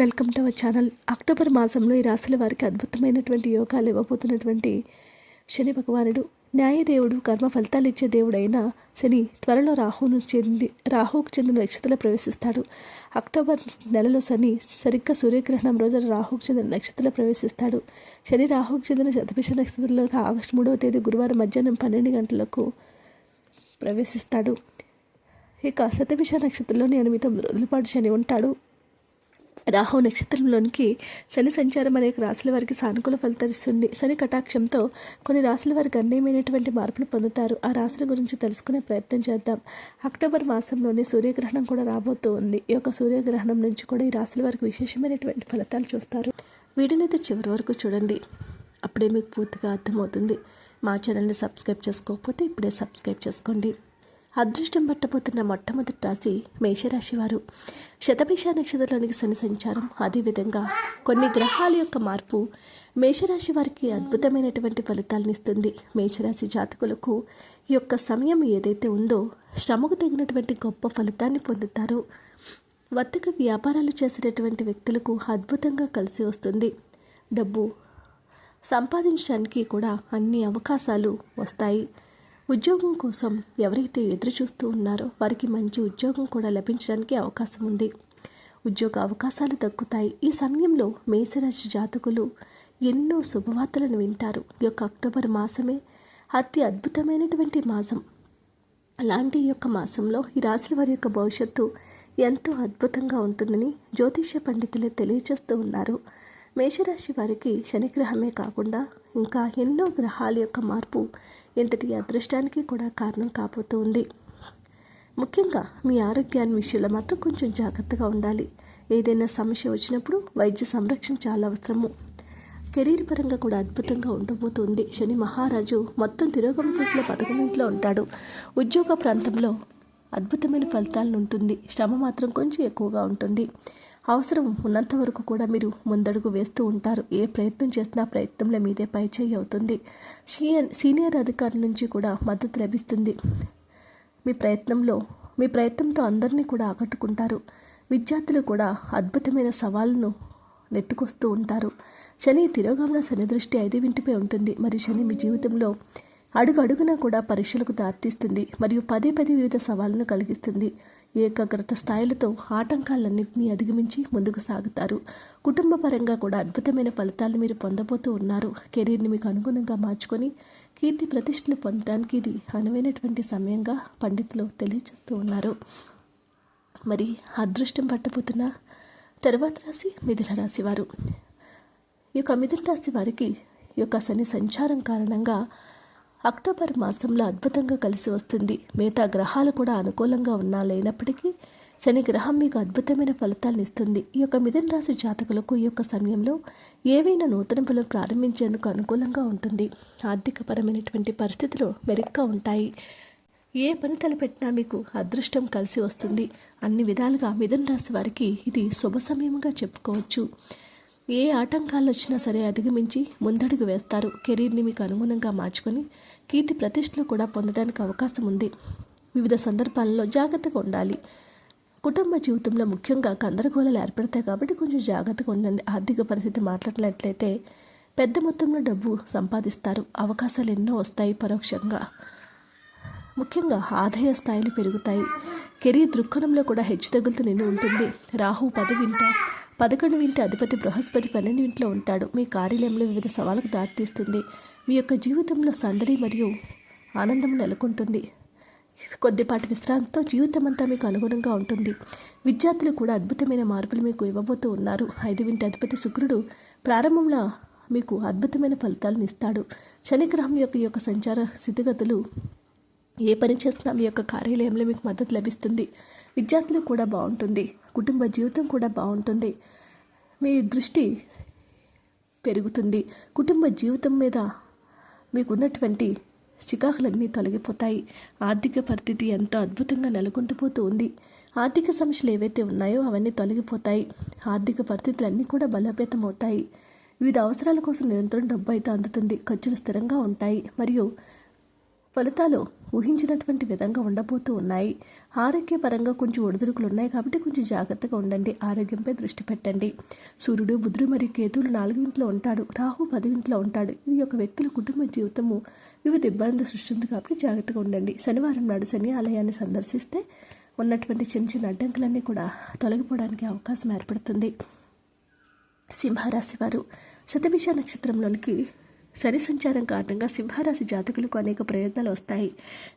Welcome to our channel. October మాసంలో ఈ రాశుల వారికి అద్భుతమైనటువంటి యోగాలు ఇవ్వబోతున్నటువంటి శని భగవానుడు. న్యాయదేవుడు కర్మ ఫలితాలు ఇచ్చే దేవుడైన శని త్వరలో రాహును చెంది రాహుకు చెందిన నక్షత్రంలో ప్రవేశిస్తాడు. అక్టోబర్ నెలలో శని సరిగ్గా సూర్యగ్రహణం రోజున రాహుకు చెందిన నక్షత్రంలో ప్రవేశిస్తాడు. శని రాహుకు చెందిన శతభిష నక్షత్రంలో ఆగస్టు మూడవ తేదీ గురువారం మధ్యాహ్నం పన్నెండు గంటలకు ప్రవేశిస్తాడు. ఇక శతభిష నక్షత్రంలోని ఎనిమిది తొమ్మిది రోజుల పాటు శని ఉంటాడు. రాహు నక్షత్రంలోనికి శని సంచారం అనేక రాశుల వారికి సానుకూల ఫలితాలిస్తుంది శని కటాక్షంతో కొన్ని రాశుల వారికి గణనీయమైనటువంటి మార్పులు పొందుతారు. ఆ రాశుల గురించి తెలుసుకునే ప్రయత్నం చేద్దాం. అక్టోబర్ మాసంలోనే సూర్యగ్రహణం కూడా రాబోతూ ఉంది ఈ యొక్క సూర్యగ్రహణం నుంచి కూడా ఈ రాశుల వారికి విశేషమైనటువంటి ఫలితాలు చూస్తారు. వీడినైతే చివరి వరకు చూడండి. అప్పుడే మీకు పూర్తిగా అర్థమవుతుంది. మా ఛానల్ని సబ్స్క్రైబ్ చేసుకోకపోతే ఇప్పుడే సబ్స్క్రైబ్ చేసుకోండి. అదృష్టం పట్టబోతున్న మొట్టమొదటి రాశి మేషరాశి వారు శతభిష నక్షత్రంలోనికి శని సంచారం అదేవిధంగా కొన్ని గ్రహాల యొక్క మార్పు మేషరాశి వారికి అద్భుతమైనటువంటి ఫలితాలను ఇస్తుంది. మేషరాశి జాతకులకు ఈ యొక్క సమయం ఏదైతే ఉందో శ్రమకు తగినటువంటి గొప్ప ఫలితాన్ని పొందుతారు. వర్తక వ్యాపారాలు చేసేటటువంటి వ్యక్తులకు అద్భుతంగా కలిసి వస్తుంది. డబ్బు సంపాదించడానికి కూడా అన్ని అవకాశాలు వస్తాయి. ఉద్యోగం కోసం ఎవరైతే ఎదురు చూస్తూ ఉన్నారో వారికి మంచి ఉద్యోగం కూడా లభించడానికి అవకాశం ఉంది. ఉద్యోగ అవకాశాలు దక్కుతాయి. ఈ సమయంలో మేషరాశి జాతకులు ఎన్నో శుభవార్తలను వింటారు. ఈ యొక్క అక్టోబర్ మాసమే అతి అద్భుతమైనటువంటి మాసం. అలాంటి యొక్క మాసంలో ఈ రాశుల వారి యొక్క భవిష్యత్తు ఎంతో అద్భుతంగా ఉంటుందని జ్యోతిష్య పండితులు తెలియజేస్తూ ఉన్నారు. మేషరాశి వారికి శనిగ్రహమే కాకుండా ఇంకా ఎన్నో గ్రహాల యొక్క మార్పు ఎంతటి అదృష్టానికి కూడా కారణం కాబోతూ ఉంది. ముఖ్యంగా మీ ఆరోగ్యాన్ని విషయంలో మాత్రం కొంచెం జాగ్రత్తగా ఉండాలి. ఏదైనా సమస్య వచ్చినప్పుడు వైద్య సంరక్షణ చాలా అవసరము. కెరీర్ పరంగా కూడా అద్భుతంగా ఉండబోతుంది. శని మహారాజు మొత్తం తిరోగమతిలో పదకొండింట్లో ఉంటాడు. ఉద్యోగ ప్రాంతంలో అద్భుతమైన ఫలితాలను ఉంటుంది. శ్రమ మాత్రం కొంచెం ఎక్కువగా ఉంటుంది. అవసరం ఉన్నంత వరకు కూడా మీరు ముందడుగు వేస్తూ ఉంటారు. ఏ ప్రయత్నం చేసినా ప్రయత్నంలో మీదే పైచేయి అవుతుంది. సీనియర్ సీనియర్ అధికారుల నుంచి కూడా మద్దతు లభిస్తుంది. మీ ప్రయత్నంలో మీ ప్రయత్నంతో అందరినీ కూడా ఆకట్టుకుంటారు. విద్యార్థులు కూడా అద్భుతమైన సవాళ్ళను నెట్టుకొస్తూ ఉంటారు. శని తిరోగమన శని దృష్టి ఐదు వింటిపై ఉంటుంది. మరి శని మీ జీవితంలో అడుగు అడుగున కూడా పరీక్షలకు దారితీస్తుంది మరియు పదే పదే వివిధ సవాళ్ళను కలిగిస్తుంది. ఏకాగ్రత స్థాయిలతో ఆటంకాలన్నింటినీ అధిగమించి ముందుకు సాగుతారు. కుటుంబ పరంగా కూడా అద్భుతమైన ఫలితాలు మీరు పొందబోతూ ఉన్నారు. కెరీర్ని మీకు అనుగుణంగా మార్చుకొని కీర్తి ప్రతిష్టలు పొందడానికి ఇది అనువైనటువంటి సమయంగా పండితులు తెలియజేస్తూ ఉన్నారు. మరి అదృష్టం పట్టబోతున్న తర్వాత రాశి మిథున రాశి వారు. ఈ యొక్క మిథున రాశి వారికి ఈ యొక్క శని సంచారం కారణంగా అక్టోబర్ మాసంలో అద్భుతంగా కలిసి వస్తుంది. మిగతా గ్రహాలు కూడా అనుకూలంగా ఉన్నా లేనప్పటికీ శని గ్రహం మీకు అద్భుతమైన ఫలితాలను ఇస్తుంది. ఈ యొక్క మిథున రాశి జాతకులకు ఈ యొక్క సమయంలో ఏవైనా నూతన పనులు ప్రారంభించేందుకు అనుకూలంగా ఉంటుంది. ఆర్థికపరమైనటువంటి పరిస్థితులు మెరుగ్గా ఉంటాయి. ఏ పని తలపెట్టినా మీకు అదృష్టం కలిసి వస్తుంది. అన్ని విధాలుగా మిథున రాశి వారికి ఇది శుభ సమయంగా చెప్పుకోవచ్చు. ఏ ఆటంకాలు వచ్చినా సరే అధిగమించి ముందడుగు వేస్తారు. కెరీర్ని మీకు అనుగుణంగా మార్చుకొని కీర్తి ప్రతిష్టలు కూడా పొందడానికి అవకాశం ఉంది వివిధ సందర్భాలలో జాగ్రత్తగా ఉండాలి. కుటుంబ జీవితంలో ముఖ్యంగా గందరగోళాలు ఏర్పడతాయి కాబట్టి కొంచెం జాగ్రత్తగా ఉండండి. ఆర్థిక పరిస్థితి మాట్లాడినట్లయితే పెద్ద మొత్తంలో డబ్బు సంపాదిస్తారు. అవకాశాలు ఎన్నో వస్తాయి పరోక్షంగా. ముఖ్యంగా ఆదాయ స్థాయిలు పెరుగుతాయి. కెరీర్ దృక్కోణంలో కూడా హెచ్చు తగులుతూ నిండి ఉంటుంది. రాహు పదవింట పదకొండు ఇంటి అధిపతి బృహస్పతి పన్నెండు ఇంట్లో ఉంటాడు. మీ కార్యాలయంలో వివిధ సవాళ్ళకు దారితీస్తుంది. మీ యొక్క జీవితంలో సందడి మరియు ఆనందం నెలకొంటుంది. కొద్దిపాటి విశ్రాంతితో జీవితం అంతా మీకు అనుగుణంగా ఉంటుంది. విద్యార్థులు కూడా అద్భుతమైన మార్పులు మీకు ఇవ్వబోతూ ఉన్నారు. ఐదు వింటి అధిపతి శుక్రుడు ప్రారంభంలో మీకు అద్భుతమైన ఫలితాలను ఇస్తాడు. శనిగ్రహం యొక్క ఈ యొక్క సంచార స్థితిగతులు ఏ పని చేస్తున్నా మీ యొక్క కార్యాలయంలో మీకు మద్దతు లభిస్తుంది. విద్యార్థులు కూడా బాగుంటుంది. కుటుంబ జీవితం కూడా బాగుంటుంది. మీ దృష్టి పెరుగుతుంది. కుటుంబ జీవితం మీద మీకున్నటువంటి చికాకులన్నీ తొలగిపోతాయి. ఆర్థిక పరిస్థితి ఎంతో అద్భుతంగా నెలకొంటుపోతూ ఉంది. ఆర్థిక సమస్యలు ఏవైతే ఉన్నాయో అవన్నీ తొలగిపోతాయి. ఆర్థిక పరిస్థితులు అన్నీ కూడా బలోపేతం అవుతాయి వివిధ అవసరాల కోసం నిరంతరం డబ్బు అయితే అందుతుంది. ఖర్చులు స్థిరంగా ఉంటాయి. మరియు ఫలితాలు ఊహించినటువంటి విధంగా ఉండబోతూ ఉన్నాయి. ఆరోగ్యపరంగా కొంచెం ఒడిదుడుకులు ఉన్నాయి కాబట్టి కొంచెం జాగ్రత్తగా ఉండండి. ఆరోగ్యంపై దృష్టి పెట్టండి. సూర్యుడు బుధుడు మరియు కేతువులు నాలుగు ఇంట్లో ఉంటాడు. రాహు పది ఇంట్లో ఉంటాడు. ఇది ఒక వ్యక్తుల కుటుంబ జీవితము. వివిధ ఇబ్బందులు సృష్టింది కాబట్టి జాగ్రత్తగా ఉండండి. శనివారం నాడు శని ఆలయాన్ని సందర్శిస్తే ఉన్నటువంటి చిన్న చిన్న అడ్డంకులన్నీ కూడా తొలగిపోవడానికి అవకాశం ఏర్పడుతుంది. సింహరాశి వారు శతభిష నక్షత్రంలోనికి శని సంచారం కారణంగా సింహరాశి జాతకులకు అనేక ప్రయత్నాలు వస్తాయి.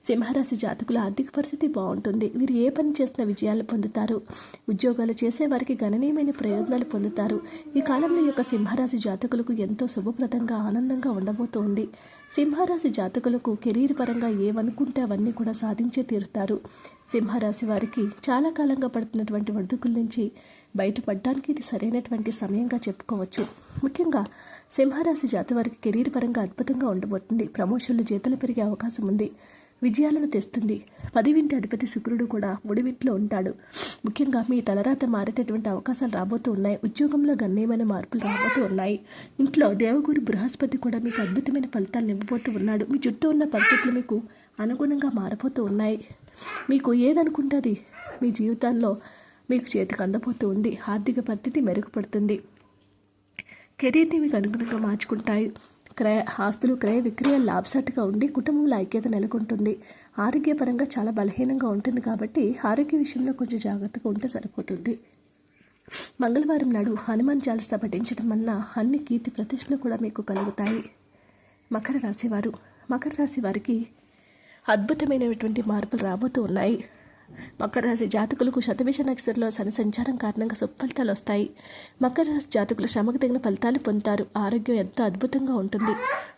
సింహరాశి జాతకుల ఆర్థిక పరిస్థితి బాగుంటుంది. వీరు ఏ పని చేసినా విజయాలు పొందుతారు. ఉద్యోగాలు చేసే వారికి గణనీయమైన ప్రయోజనాలు పొందుతారు. ఈ కాలంలో యొక్క సింహరాశి జాతకులకు ఎంతో శుభప్రదంగా ఆనందంగా ఉండబోతోంది. సింహరాశి జాతకులకు కెరీర్ పరంగా ఏమనుకుంటే అవన్నీ కూడా సాధించే తీరుతారు. సింహరాశి వారికి చాలా కాలంగా పడుతున్నటువంటి వర్ధకుల నుంచి బయటపడడానికి ఇది సరైనటువంటి సమయంగా చెప్పుకోవచ్చు. ముఖ్యంగా సింహరాశి జాతి వారికి కెరీర్ పరంగా అద్భుతంగా ఉండబోతుంది. ప్రమోషన్లు జీతాలు పెరిగే అవకాశం ఉంది. విజయాలను తెస్తుంది. పదివింటి అధిపతి శుక్రుడు కూడా ముడివింట్లో ఉంటాడు. ముఖ్యంగా మీ తలరాత మారేటటువంటి అవకాశాలు రాబోతూ ఉన్నాయి. ఉద్యోగంలో గణనీయమైన మార్పులు రాబోతూ ఉన్నాయి. ఇంట్లో దేవగురు బృహస్పతి కూడా మీకు అద్భుతమైన ఫలితాలను ఇవ్వబోతూ ఉన్నాడు. మీ చుట్టూ ఉన్న పరిస్థితులు మీకు అనుగుణంగా మారిపోతూ ఉన్నాయి. మీకు ఏదనుకుంటుంది మీ జీవితంలో మీకు చేతికి అందబోతూ ఉంది. ఆర్థిక పరిస్థితి మెరుగుపడుతుంది. కెరీర్ని మీకు అనుగుణంగా మార్చుకుంటాయి. క్రయ ఆస్తులు క్రయ విక్రయ లాభసాటిగా ఉండి కుటుంబంలో ఐక్యత నెలకొంటుంది. ఆరోగ్యపరంగా చాలా బలహీనంగా ఉంటుంది కాబట్టి ఆరోగ్య విషయంలో కొంచెం జాగ్రత్తగా ఉంటే సరిపోతుంది. మంగళవారం నాడు హనుమాన్ చాలీసా పఠించడం వలన అన్ని కీర్తి ప్రతిష్టలు కూడా మీకు కలుగుతాయి. మకర రాశివారు మకర రాశి వారికి అద్భుతమైనటువంటి మార్పులు రాబోతూ ఉన్నాయి. మకర రాశి జాతకులకు శతవిష నక్షత్రంలో శని సంచారం కారణంగా సుఫలితాలు వస్తాయి. మకర రాశి జాతకులు శ్రమకు తగిన ఫలితాలు పొందుతారు. ఆరోగ్యం ఎంతో అద్భుతంగా ఉంటుంది.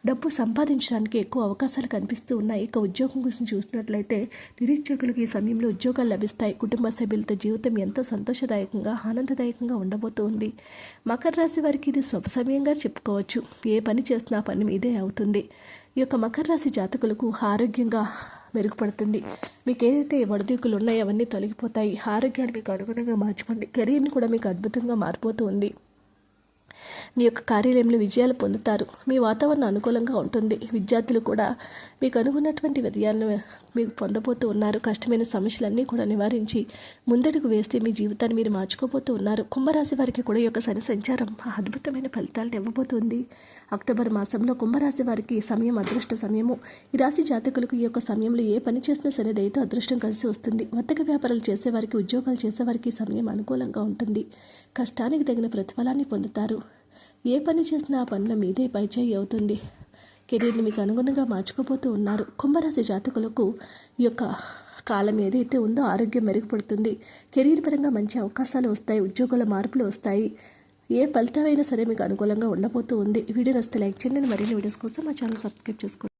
డబ్బు సంపాదించడానికి ఎక్కువ అవకాశాలు కనిపిస్తూ ఉన్నాయి. ఇక ఉద్యోగం గురించి చూసినట్లయితే నిరుద్యోగులకు ఈ సమయంలో ఉద్యోగాలు లభిస్తాయి. కుటుంబ సభ్యులతో జీవితం ఎంతో సంతోషదాయకంగా ఆనందదాయకంగా ఉండబోతుంది. మకర రాశి వారికి ఇది శుభ సమయంగా చెప్పుకోవచ్చు. ఏ పని చేసినా పని మీదే అవుతుంది. ఈ యొక్క మకర రాశి జాతకులకు ఆరోగ్యంగా మెరుగుపడుతుంది. మీకు ఏదైతే వడదీకులు ఉన్నాయో అవన్నీ తొలగిపోతాయి. ఆరోగ్యాన్ని మీకు అనుగుణంగా మార్చుకోండి. కెరీర్ని కూడా మీకు అద్భుతంగా మారిపోతూ ఉంది. మీ యొక్క కార్యాలయంలో విజయాలు పొందుతారు. మీ వాతావరణం అనుకూలంగా ఉంటుంది. విద్యార్థులు కూడా మీకు అనుకున్నటువంటి విజయాలను మీకు పొందబోతూ ఉన్నారు. కష్టమైన సమస్యలన్నీ కూడా నివారించి ముందడుగు వేస్తే మీ జీవితాన్ని మీరు మార్చుకోబోతూ ఉన్నారు. కుంభరాశి వారికి కూడా ఈ యొక్క శని సంచారం అద్భుతమైన ఫలితాలను ఇవ్వబోతుంది. అక్టోబర్ మాసంలో కుంభరాశి వారికి సమయం అదృష్ట సమయము. ఈ రాశి జాతకులకు ఈ యొక్క సమయంలో ఏ పని చేసినా సరే దయతో అదృష్టం కలిసి వస్తుంది. వర్తక వ్యాపారాలు చేసేవారికి ఉద్యోగాలు చేసేవారికి సమయం అనుకూలంగా ఉంటుంది. కష్టానికి తగిన ప్రతిఫలాన్ని పొందుతారు. ఏ పని చేసినా ఆ పనుల మీదే పైచేయి అవుతుంది. కెరీర్ని మీకు అనుగుణంగా మార్చుకోపోతూ ఉన్నారు. కుంభరాశి జాతకులకు ఈ యొక్క కాలం ఏదైతే ఉందో ఆరోగ్యం మెరుగుపడుతుంది. కెరీర్ పరంగా మంచి అవకాశాలు వస్తాయి. ఉద్యోగుల మార్పులు వస్తాయి. ఏ ఫలితమైనా సరే మీకు అనుకూలంగా ఉండబోతూ ఉంది. వీడియో వస్తే లైక్ చేయండి. మరిన్ని వీడియోస్ కోసం మా ఛానల్ సబ్స్క్రైబ్ చేసుకోండి.